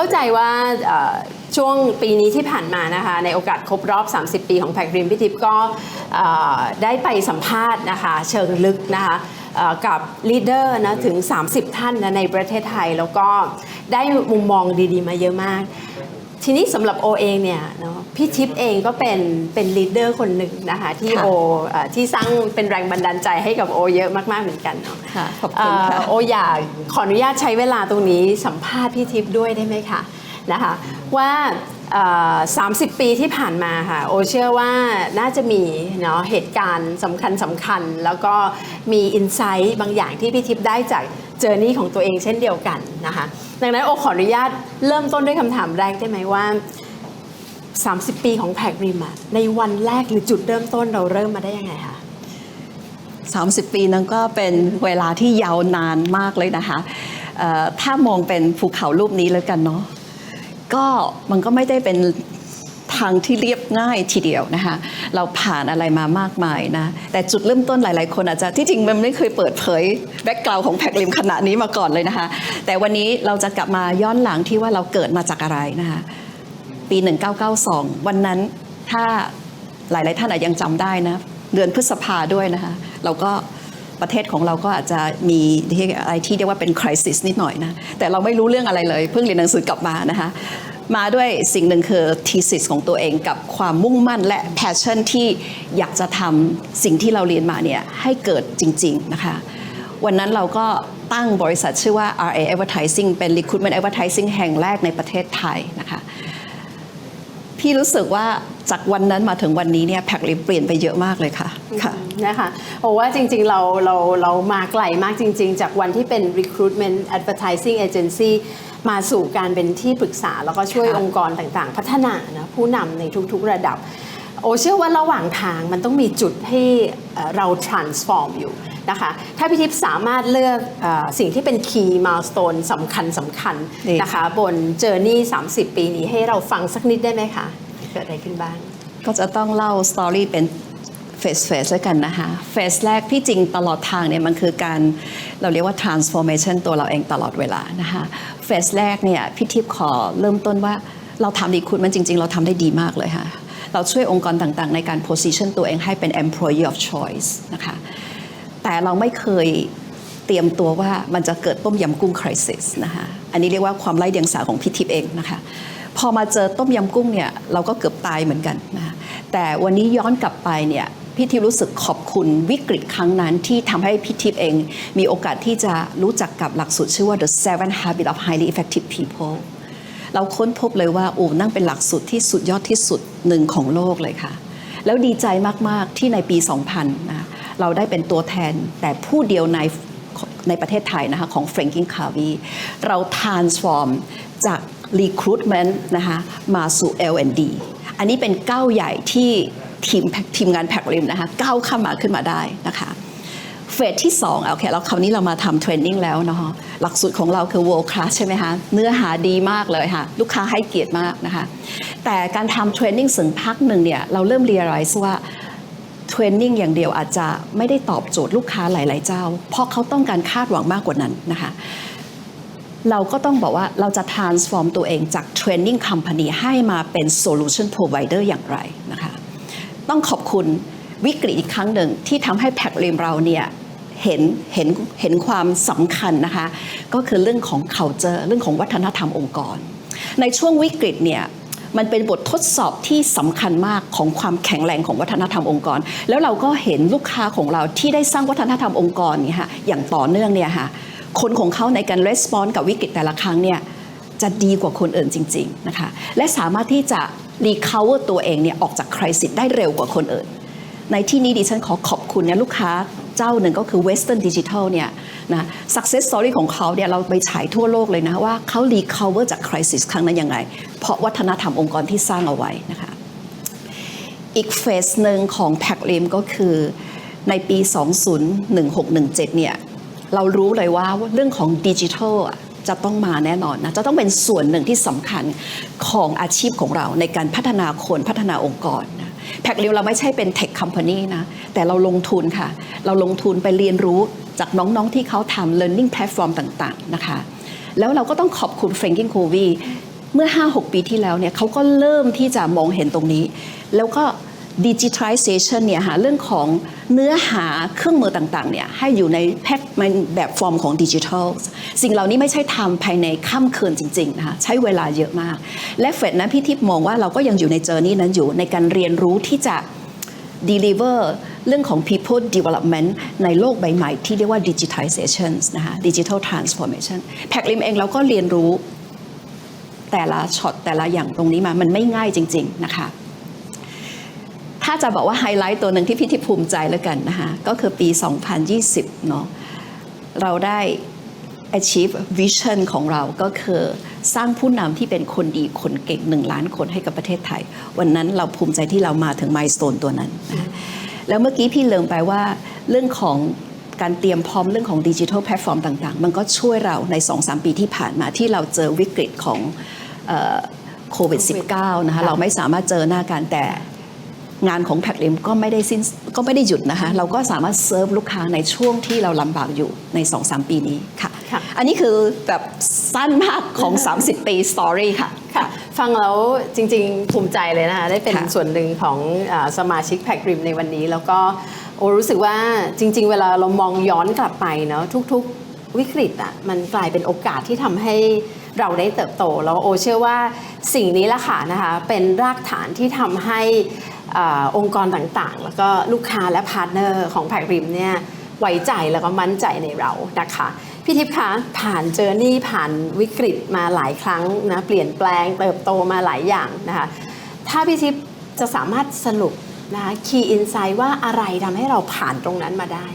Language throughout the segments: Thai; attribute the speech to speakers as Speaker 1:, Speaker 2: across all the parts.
Speaker 1: เข้าใจว่าช่วงปีนี้ที่ผ่านมานะคะในโอกาสครบรอบ 30 ปีของแพคริมพิทิพย์ก็ได้ไปสัมภาษณ์นะคะเชิงลึกนะคะกับลีดเดอร์นะถึง 30 ท่านนะในประเทศไทย แล้วก็ได้มุมมองดีๆ มาเยอะมาก ทีนี้สำหรับโอเองเนี่ยเนาะพี่ทิพย์เองก็เป็นเป็นลีดเดอร์คนหนึ่งนะคะที่
Speaker 2: ค่ะ
Speaker 1: โอเอ่อที่สร้างเป็นแรงบันดาลใจให้กับโอเยอะมากๆเหมือนกันเนาะ
Speaker 2: ค่ะขอบคุณค่ะ
Speaker 1: เอ่อโออยากขออนุญาตใช้เวลาตรงนี้สัมภาษณ์พี่ทิพย์ด้วยได้ไหมคะนะคะว่าเอ่อ30 ปีที่ผ่านมาค่ะโอเชื่อว่าน่าจะมีเนาะเหตุการณ์สำคัญสำคัญ แล้วก็มีอินไซต์บางอย่างที่พี่ทิพย์ได้จาก เจอร์นี่ของตัวเองเช่นเดียวกันนะคะ ดังนั้นโอขออนุญาตเริ่มต้นด้วยคำถามแรกได้ไหมว่า 30 ปีของแพกริมในวันแรกหรือจุดเริ่มต้นเราเริ่มมาได้ยังไงคะ
Speaker 2: 30 ปีนั้นก็เป็นเวลาที่ยาวนานมากเลยนะคะ ถ้ามองเป็นภูเขารูปนี้แล้วกันเนาะก็มันก็ไม่ได้เป็น ทางที่เรียบง่ายทีเดียวนะคะเราผ่านอะไรมามากมายนะแต่จุดเริ่มต้นหลาย ๆ คนอาจจะที่จริงมันไม่เคยเปิดเผยแบ็กกราวของแพกลิมขนาดนี้มาก่อนเลยนะคะแต่วันนี้เราจะกลับมาย้อนหลังที่ว่าเราเกิดมาจากอะไรนะคะปี 1992 วันนั้นถ้าหลาย ๆ ท่านอาจยังจำได้นะเดือนพฤษภาด้วยนะคะเราก็ประเทศของเราก็อาจจะมีอะไรที่เรียกว่าเป็นคริสิสนิดหน่อยนะแต่เราไม่รู้เรื่องอะไรเลย เพิ่งเรียนหนังสือกลับมานะคะ มาด้วยสิ่งหนึ่งคือ thesis ของตัวเองกับความมุ่งมั่นและ passion ที่อยากจะทำสิ่งที่เราเรียนมาเนี่ยให้เกิดจริง ๆ นะคะ วันนั้นเราก็ตั้งบริษัทชื่อว่า RA Advertising เป็น recruitment advertising แห่งแรกในประเทศไทยนะคะพี่รู้สึกว่าจากวันนั้นมาถึงวันนี้เนี่ยแพ็กลิเปลี่ยนไปเยอะมากเลยค่ะค่ะ
Speaker 1: นะคะโอ้ว่าจริงๆเราเราเรามาไกลมากจริง ๆ จากวันที่เป็น recruitment advertising agency มาสู่การเป็นที่ปรึกษาแล้วก็ช่วย
Speaker 2: ค่ะ
Speaker 1: องค์กรต่างๆ พัฒนานะผู้นำในทุกๆระดับ โอเชื่อว่าระหว่างทางมันต้องมีจุดให้เอ่อเรา transform อยู่นะคะถ้าพี่ทิพย์สามารถเลือกเออสิ่งที่เป็น key milestone สำคัญสำคัญ
Speaker 2: ดี
Speaker 1: นะคะบน journey 30 ปีนี้ให้เราฟังสักนิดได้ไหมคะ เกิดอะไรขึ้นบ้าง
Speaker 2: ก็จะต้องเล่าสตอรี่เป็น เฟสเฟสแล้วกันนะคะเฟสแรกที่จริงตลอดทางเนี่ยมันคือการเราเรียกว่า transformation ตัวเราเองตลอดเวลานะคะเฟสแรกเนี่ยพี่ทิพย์ขอเริ่มต้นว่าเราทำดีคุณมันจริง ๆ เราทำได้ดีมากเลยค่ะ เราช่วยองค์กรต่างๆ ในการ position ตัวเองให้เป็น employee of choice นะคะแต่เราไม่เคยเตรียมตัวว่ามันจะเกิดต้มยำกุ้งคริสิสนะคะอันนี้เรียกว่าความไร้เดียงสาของพี่ทิพย์เองนะคะพอมาเจอต้มยำกุ้งเนี่ยเราก็เกือบตายเหมือนกันนะคะแต่วันนี้ย้อนกลับไปเนี่ย พี่ทิพย์รู้สึกขอบคุณวิกฤตครั้งนั้นที่ทำให้พี่ทิพย์เอง มีโอกาสที่จะรู้จักกับหลักสูตรชื่อว่า The Seven Habits of Highly Effective People เราค้นพบเลยว่าโอ้นั่งเป็นหลักสูตรที่สุดยอดที่สุดหนึ่งของโลกเลยค่ะ แล้วดีใจมาก ๆ ที่ในปี 2000นะเราได้เป็นตัวแทนแต่ผู้เดียวในในประเทศไทยนะคะของ f r a n k i n Covey เรา transform จาก recruitment นะคะมาสู่ L&D อันนี้เป็นก้าวใหญ่ที่ ทีมทีมงานแพ็กริมนะคะก้าวข้ามาขึ้นมาได้นะคะเฟสที่2โอเคแล้วคราวนี้เรามาทำเทรนนิ่งแล้วเนาะหลักสูตรของเราคือ world class ใช่ไหมคะ เนื้อหาดีมากเลยค่ะ ลูกค้าให้เกียรติมากนะคะ แต่การทำเทรนนิ่งสึงพักหนึ่งเนี่ยเราเริ่มเรียรู้ว่าเทรนนิ่งอย่างเดียวอาจจะไม่ได้ตอบโจทย์ลูกค้าหลาย ๆ เจ้า เพราะเขาต้องการคาดหวังมากกว่านั้นนะคะ เราก็ต้องบอกว่าเราจะ transform ตัวเองจาก training company ให้มาเป็น solution provider อย่างไรนะคะ ต้องขอบคุณวิกฤตอีกครั้งหนึ่งที่ทำให้แพ็กเลมเราเนี่ยเห็นเห็นเห็นความสำคัญนะคะ ก็คือเรื่องของ culture เรื่องของวัฒนธรรมองค์กร ในช่วงวิกฤตเนี่ยมันเป็นบททดสอบที่สำคัญมากของความแข็งแรงของวัฒนธรรมองค์กร แล้วเราก็เห็นลูกค้าของเราที่ได้สร้างวัฒนธรรมองค์กรเนี่ยค่ะอย่างต่อเนื่องเนี่ยค่ะคนของเขาในการ response กับวิกฤตแต่ละครั้งเนี่ยจะดีกว่าคนอื่นจริง ๆนะคะ และสามารถที่จะ recover ตัวเองเนี่ยออกจากคริสิสได้เร็วกว่าคนอื่น ในที่นี้ดิฉันขอขอบคุณเนี่ยลูกค้าเจ้าหนึ่งก็คือ Western Digital เนี่ยนะ success story ของเขาเนี่ยเราไปฉายทั่วโลกเลยนะว่าเขา recover จากคริสิสครั้งนั้นยังไง เพราะวัฒนธรรมองค์กรที่สร้างเอาไว้นะคะ อีกเฟสหนึ่งของแพ็กเลมก็คือในปี 2016-17 เนี่ย เรารู้เลยว่าเรื่องของดิจิทัลอะ จะต้องมาแน่นอนนะจะต้องเป็นส่วนหนึ่งที่สำคัญของอาชีพของเราในการพัฒนาคนพัฒนาองค์กรนะแพ็กเลมเราไม่ใช่เป็นเทคค o m p a n y นะแต่เราลงทุนค่ะ เราลงทุนไปเรียนรู้จากน้องๆที่เขาทำ learning platform ต่างๆนะคะแล้วเราก็ต้องขอบคุณเฟรงกินโควีเมื่อ 5-6 ปีที่แล้วเนี่ยเขาก็เริ่มที่จะมองเห็นตรงนี้ แล้วก็ digitalization เนี่ยหาเรื่องของ เนื้อหาเครื่องมือต่างๆเนี่ยให้อยู่ในแพ็คแบบฟอร์มของดิจิทัลสิ่งเหล่านี้ไม่ใช่ทำภายในค่ำคืนจริงๆนะคะใช้เวลาเยอะมาก และเฟดนะพี่ทิพย์มองว่าเราก็ยังอยู่ในเจอร์นี่นั้นอยู่ในการเรียนรู้ที่จะ deliver เรื่องของ people development ในโลกใบใหม่ที่เรียกว่า digitization นะคะ digital transformation แพคลิมเองเราก็เรียนรู้แต่ละช็อตแต่ละอย่างตรงนี้มามันไม่ง่ายจริง ๆ นะคะ ถ้าจะบอกว่าไฮไลท์ตัวหนึ่งที่พี่ทิพย์ภูมิใจแล้วกันนะคะก็คือปี 2020 เนาะเราได้ achieve vision ของเราก็คือสร้างผู้นำที่เป็นคนดีคนเก่งหนึ่งล้านคนให้กับประเทศไทย วันนั้นเราภูมิใจที่เรามาถึง milestone ตัวนั้นนะคะแล้วเมื่อกี้พี่เลิมไปว่าเรื่องของการเตรียมพร้อมเรื่องของดิจิทัลแพลตฟอร์มต่าง ๆ มันก็ช่วยเราใน 2-3 ปีที่ผ่านมาที่เราเจอวิกฤตของโควิด -19 นะคะ
Speaker 1: ค่ะ
Speaker 2: เราไม่สามารถเจอหน้ากันแต่ งานของแพ็กลิมก็ไม่ได้สิ้นก็ไม่ได้หยุดนะคะ เราก็สามารถเซิร์ฟลูกค้าในช่วงที่เราลำบากอยู่ใน 2-3 ปีนี้ค่ะ
Speaker 1: ค่ะ
Speaker 2: อันนี้คือแบบสั้นมากของ 30 ปีสตอรี่ค่ะ
Speaker 1: ค่ะ ฟังแล้วจริงๆ ภูมิใจเลยนะคะ ได้เป็น
Speaker 2: ค่ะ
Speaker 1: ส่วนหนึ่งของอาสมาชิกแพ็กริมในวันนี้ แล้วก็โอรู้สึกว่าจริง ๆ เวลาเรามองย้อนกลับไปเนาะทุกๆวิกฤตอะมันกลายเป็นโอกาสที่ทำให้เราได้เติบโต แล้วโอเชื่อว่าสิ่งนี้ละค่ะนะคะเป็นรากฐานที่ทำให้ อองค์กรต่างๆ แล้วก็ลูกค้าและพาร์ทเนอร์ของแพ็กริมเนี่ยไว้ใจแล้วก็มั่นใจในเรานะคะพี่ทิพย์คะผ่านเจอร์นี่ผ่านวิกฤตมาหลายครั้งนะเปลี่ยนแปลงเติบโตมาหลายอย่างนะคะถ้าพี่ทิพย์จะสามารถสรุปนะคะคีย์อินไซต์ว่าอะไรทำให้เราผ่านตรงนั้นมาได้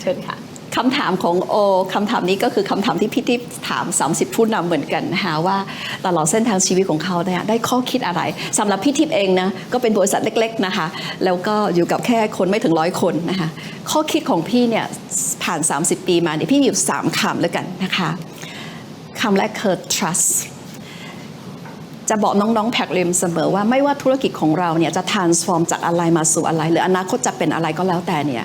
Speaker 1: เชิญค่ะ
Speaker 2: คำถามของโอคำถามนี้ก็คือคำถามที่พี่ทิพย์ถาม 30 ผู้นำเหมือนกันนะคะว่าตลอดเส้นทางชีวิตของเขาเนี่ยได้ข้อคิดอะไรสำหรับพี่ทิพย์เองนะก็เป็นบริษัทเล็กๆนะคะแล้วก็อยู่กับแค่คนไม่ถึงร้อยคนนะคะข้อคิดของพี่เนี่ยผ่าน 30 ปีมาเนี่ยพี่มีอยู่ 3คำแล้วกันนะคะคำแรกคือ trust จะบอกน้องๆแพ็กเลมเสมอว่าไม่ว่าธุรกิจของเราเนี่ยจะ transform จากอะไรมาสู่อะไร หรืออนาคตจะเป็นอะไรก็แล้วแต่เนี่ย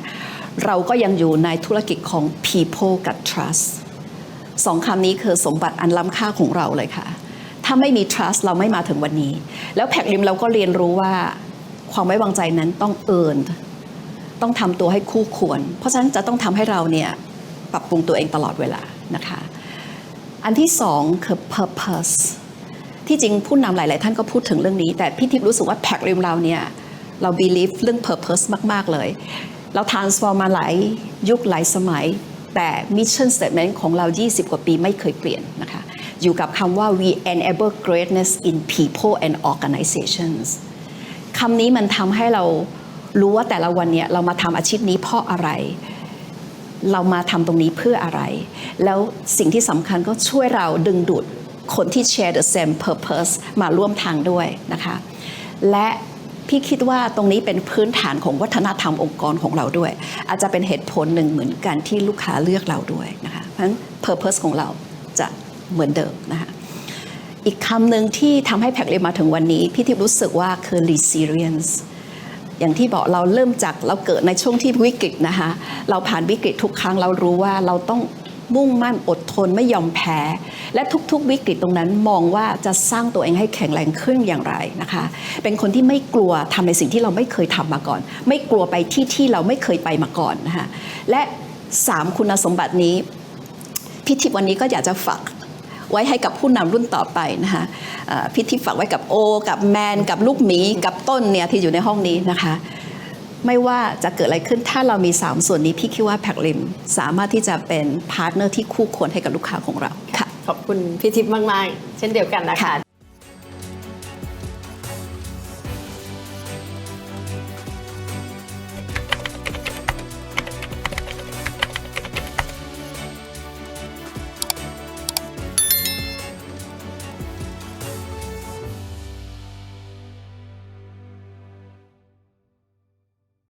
Speaker 2: เราก็ยังอยู่ในธุรกิจของ people กับ trust สองคำนี้คือสมบัติอันล้ำค่าของเราเลยค่ะ ถ้าไม่มี trust เราไม่มาถึงวันนี้ แล้วแพกลิมเราก็เรียนรู้ว่าความไว้วางใจนั้นต้อง earn ต้องทำตัวให้คู่ควร เพราะฉะนั้นจะต้องทำให้เราเนี่ยปรับปรุงตัวเองตลอดเวลานะคะ อันที่สองคือ purpose ที่จริงผู้นำหลาย ๆ ท่านก็พูดถึงเรื่องนี้ แต่พี่ทิพย์รู้สึกว่าแพกริมเราเนี่ยเรา believe เรื่อง purpose มาก ๆ เลย เรา transform มาหลายยุคหลายสมัย แต่ mission statement ของเรา 20 กว่าปีไม่เคยเปลี่ยนนะคะอยู่กับคำว่า we enable greatness in people and organizations คำนี้มันทำให้เรารู้ว่าแต่ละวันเนี่ยเรามาทำอาชีพนี้เพราะอะไร เรามาทำตรงนี้เพื่ออะไร แล้วสิ่งที่สำคัญก็ช่วยเราดึงดูดคนที่ share the same purpose มาร่วมทางด้วยนะคะ และ พี่คิดว่าตรงนี้เป็นพื้นฐานของวัฒนธรรมองค์กรของเราด้วย อาจจะเป็นเหตุผลหนึ่งเหมือนกันที่ลูกค้าเลือกเราด้วยนะคะเพราะฉะนั้น purpose ของเราจะเหมือนเดิมนะคะอีกคำหนึ่งที่ทำให้แพ็กเลมาถึงวันนี้ พี่ทิพย์รู้สึกว่าคือ resilience อย่างที่บอกเราเริ่มจากเราเกิดในช่วงที่วิกฤตนะคะเราผ่านวิกฤตทุกครั้งเรารู้ว่าเราต้อง มุ่งมั่นอดทนไม่ยอมแพ้ และทุกๆ วิกฤตตรงนั้นมองว่าจะสร้างตัวเองให้แข็งแรงขึ้นอย่างไรนะคะ เป็นคนที่ไม่กลัวทำในสิ่งที่เราไม่เคยทำมาก่อน ไม่กลัวไปที่ที่เราไม่เคยไปมาก่อนนะคะและสามคุณสมบัตินี้พี่ทิพย์วันนี้ก็อยากจะฝากไว้ให้กับผู้นำรุ่นต่อไปนะคะพี่ทิพย์ฝากไว้กับโอ กับแมน กับลูกหมี กับต้นเนี่ยที่อยู่ในห้องนี้นะคะ ไม่ว่าจะเกิดอะไรขึ้นถ้าเรามี 3 ส่วนนี้พี่คิดว่าแพ็กลิมสามารถที่จะเป็นพาร์ทเนอร์ที่คู่ควรให้กับลูกค้าของเราค่ะ
Speaker 1: ขอบคุณพี่ทิพย์มาก ๆ เช่นเดียวกันนะคะ